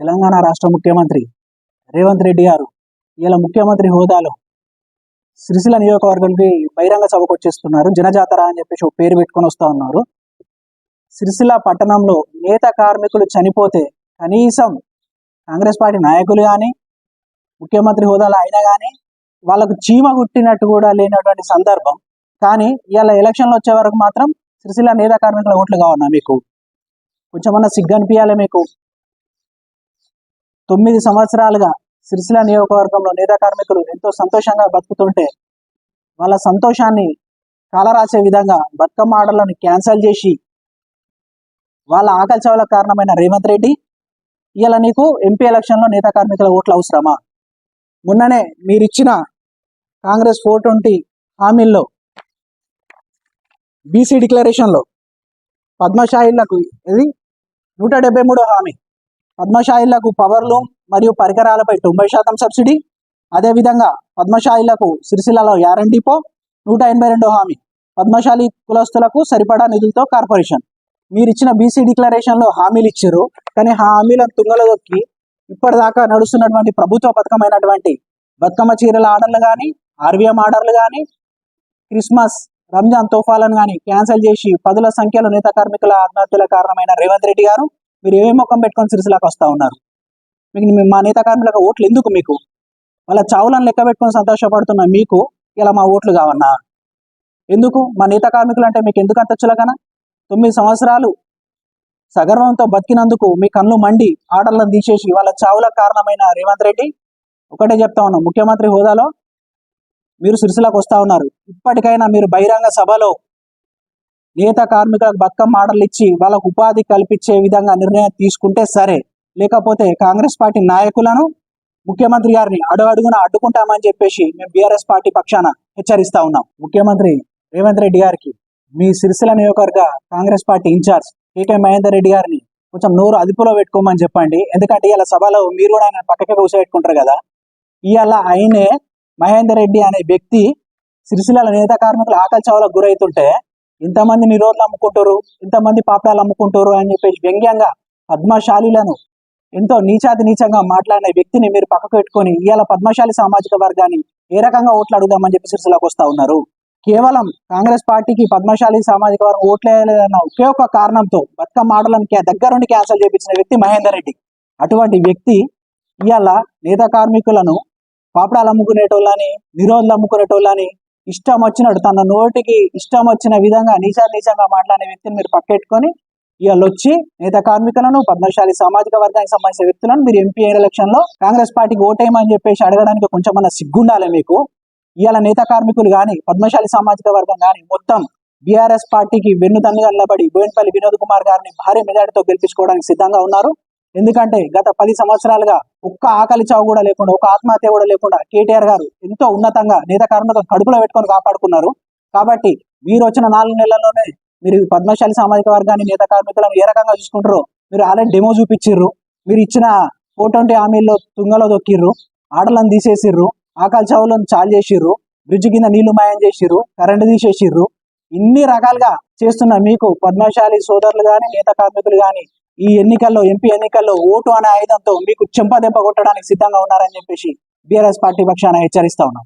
తెలంగాణ రాష్ట్ర ముఖ్యమంత్రి రేవంత్ రెడ్డి గారు ఇలా ముఖ్యమంత్రి హోదాలో సిరిసిల నియోజకవర్గానికి బహిరంగ సభకు వచ్చేస్తున్నారు జనజాతర అని చెప్పేసి పేరు పెట్టుకొని వస్తూ ఉన్నారు. సిరిసిల పట్టణంలో నేత కార్మికులు చనిపోతే కనీసం కాంగ్రెస్ పార్టీ నాయకులు కానీ ముఖ్యమంత్రి హోదాలో అయినా కానీ వాళ్ళకు చీమ గుట్టినట్టు కూడా లేనటువంటి సందర్భం. కానీ ఇవాళ ఎలక్షన్లు వచ్చే వరకు మాత్రం సిరిసిల్ల నేత కార్మికుల ఓట్లు కావన్నా మీకు? కొంచెమన్నా సిగ్గు అనిపించాలి మీకు? తొమ్మిది సంవత్సరాలుగా సిరిసిల నియోజకవర్గంలో నేత కార్మికులు ఎంతో సంతోషంగా బతుకుతుంటే వాళ్ళ సంతోషాన్ని కాలరాసే విధంగా బతుకమ్మ ఆటలను క్యాన్సిల్ చేసి వాళ్ళ ఆకలి చావులకు కారణమైన రేవంత్ రెడ్డి ఇలా నీకు ఎంపీ ఎలక్షన్లో నేత కార్మికుల ఓట్లు అవసరమా? మొన్ననే మీరిచ్చిన కాంగ్రెస్ ఫోర్ ట్వంటీ హామీల్లో బీసీ డిక్లరేషన్లో పద్మశాయిలకు ఇది నూట డెబ్బై మూడో హామీ. పద్మశాయిలకు పవర్ లూమ్ మరియు పరికరాలపై తొంభై శాతం సబ్సిడీ. అదేవిధంగా పద్మశాయిలకు సిరిసిల్లలో యారన్ డిపో నూట ఎనభై రెండు హామీ. పద్మశాలి కులస్తులకు సరిపడా నిధులతో కార్పొరేషన్. మీరు ఇచ్చిన బీసీ డిక్లరేషన్లో హామీలు ఇచ్చారు కానీ ఆ హామీలను తుంగలో దొక్కి ఇప్పటిదాకా నడుస్తున్నటువంటి ప్రభుత్వ పథకమైనటువంటి బతుకమ్మ చీరల ఆర్డర్లు కానీ ఆర్వీఎం ఆర్డర్లు కానీ క్రిస్మస్ రంజాన్ తోఫాలను కానీ క్యాన్సిల్ చేసి పదుల సంఖ్యలో నేత కార్మికుల ఆత్మహత్యల కారణమైన రేవంత్ రెడ్డి గారు మీరు ఏమేమి ముఖం పెట్టుకొని సిరిసిలాకి వస్తా ఉన్నారు? మీకు మా నేత కార్మికులకు ఓట్లు ఎందుకు మీకు? వాళ్ళ చావులను లెక్క పెట్టుకొని సంతోషపడుతున్న మీకు ఇలా మా ఓట్లు కావన్నా? ఎందుకు? మా నేత కార్మికులు అంటే మీకు ఎందుకు అంత చులకన? తొమ్మిది సంవత్సరాలు సగర్వంతో బతికినందుకు మీ కళ్ళు మండి ఆర్డర్లను తీసేసి వాళ్ళ చావులకు కారణమైన రేవంత్ రెడ్డి ఒకటే చెప్తా ఉన్నాం. ముఖ్యమంత్రి హోదాలో మీరు సిరిసిలాకు వస్తా ఉన్నారు. ఇప్పటికైనా మీరు బహిరంగ సభలో నేత కార్మికులకు బతుకమ్మ ఆర్డర్లు ఇచ్చి వాళ్ళకు ఉపాధి కల్పించే విధంగా నిర్ణయం తీసుకుంటే సరే. లేకపోతే కాంగ్రెస్ పార్టీ నాయకులను ముఖ్యమంత్రి గారిని అడుగు అడుగున అడ్డుకుంటామని చెప్పేసి మేము బీఆర్ఎస్ పార్టీ పక్షాన హెచ్చరిస్తా ఉన్నాం. ముఖ్యమంత్రి రేవంత్ రెడ్డి గారికి మీ సిరిసిల్ల నియోజకవర్గ Congress party incharge KK Mahender Reddy గారిని కొంచెం నోరు అదుపులో పెట్టుకోమని చెప్పండి. ఎందుకంటే ఇవాళ సభలో మీరు కూడా ఆయన పక్కకే కూర్చోబెట్టుకుంటారు కదా. ఇవాళ ఆయనే మహేందర్ రెడ్డి అనే వ్యక్తి సిరిసిల్ల నేత కార్మికులు ఆకలి చావులకు గురవుతుంటే ఇంతమంది నిరోధులు అమ్ముకుంటారు ఇంతమంది పాపడాలు అమ్ముకుంటారు అని చెప్పేసి వ్యంగ్యంగా పద్మశాలిలను ఎంతో నీచాతి నీచంగా మాట్లాడిన వ్యక్తిని మీరు పక్కకు పెట్టుకొని ఇవాళ పద్మశాలి సామాజిక వర్గాన్ని ఏ రకంగా ఓట్లు అడుగుదామని చెప్పి సిరిసిల్లకు వస్తా ఉన్నారు. కేవలం కాంగ్రెస్ పార్టీకి పద్మశాలి సామాజిక వర్గం ఓట్లేదన్న ఒకే ఒక కారణంతో బతుకమ్మ ఆటలను దగ్గరుండి క్యాన్సిల్ చేపించిన వ్యక్తి మహేందర్ రెడ్డి. అటువంటి వ్యక్తి ఇవాళ నేత కార్మికులను పాపడాలు అమ్ముకునేటోళ్ళని నిరోధులు అమ్ముకునేటోళ్ళని ఇష్టం వచ్చినట్టు తన నోటికి ఇష్టం వచ్చిన విధంగా నీచా నీచంగా మాట్లాడే వ్యక్తిని మీరు పక్కెట్టుకొని ఇవాళ వచ్చి నేత కార్మికులను పద్మశాలి సామాజిక వర్గానికి సంబంధించిన వ్యక్తులను మీరు ఎంపీ ఎలక్షన్లో కాంగ్రెస్ పార్టీకి ఓటేయమని చెప్పేసి అడగడానికి కొంచెం మన సిగ్గుండాలి మీకు. ఇవాళ నేత కార్మికులు కానీ పద్మశాలి సామాజిక వర్గం కానీ మొత్తం బీఆర్ఎస్ పార్టీకి వెన్నుదన్నుగా నిలబడి బోయినపల్లి వినోద్ కుమార్ గారిని భారీ మెజార్టీతో గెలిపించుకోవడానికి సిద్ధంగా ఉన్నారు. ఎందుకంటే గత పది సంవత్సరాలుగా ఒక్క ఆకలి చావు కూడా లేకుండా ఒక ఆత్మహత్య కూడా లేకుండా కేటీఆర్ గారు ఎంతో ఉన్నతంగా నేత కార్మికులు కడుపులో పెట్టుకొని కాపాడుకున్నారు. కాబట్టి మీరు వచ్చిన నాలుగు నెలల్లోనే మీరు పద్మశాలి సామాజిక వర్గాన్ని నేత కార్మికులను ఏ రకంగా చూసుకుంటారో మీరు ఆల్రెడీ డెమో చూపించిర్రు. మీరు ఇచ్చిన ఫోర్ ట్వంటీ హామీల్లో తుంగలో దొక్కిర్రు. ఆటలను తీసేసిర్రు. ఆకలి చావులను చాలు చేసిర్రు. బ్రిడ్జ్ కింద నీళ్ళు మాయం చేసిర్రు. కరెంటు తీసేసిర్రు. ఇన్ని రకాలుగా చేస్తున్న మీకు పద్మశాలి సోదరులు కానీ నేత కార్మికులు కానీ ఈ ఎన్నికల్లో ఎంపీ ఎన్నికల్లో ఓటు అనే ఆయుధంతో మీకు చెంపదెబ్బ కొట్టడానికి సిద్ధంగా ఉన్నారని చెప్పేసి బీఆర్ఎస్ పార్టీ పక్షాన హెచ్చరిస్తా ఉన్నాం.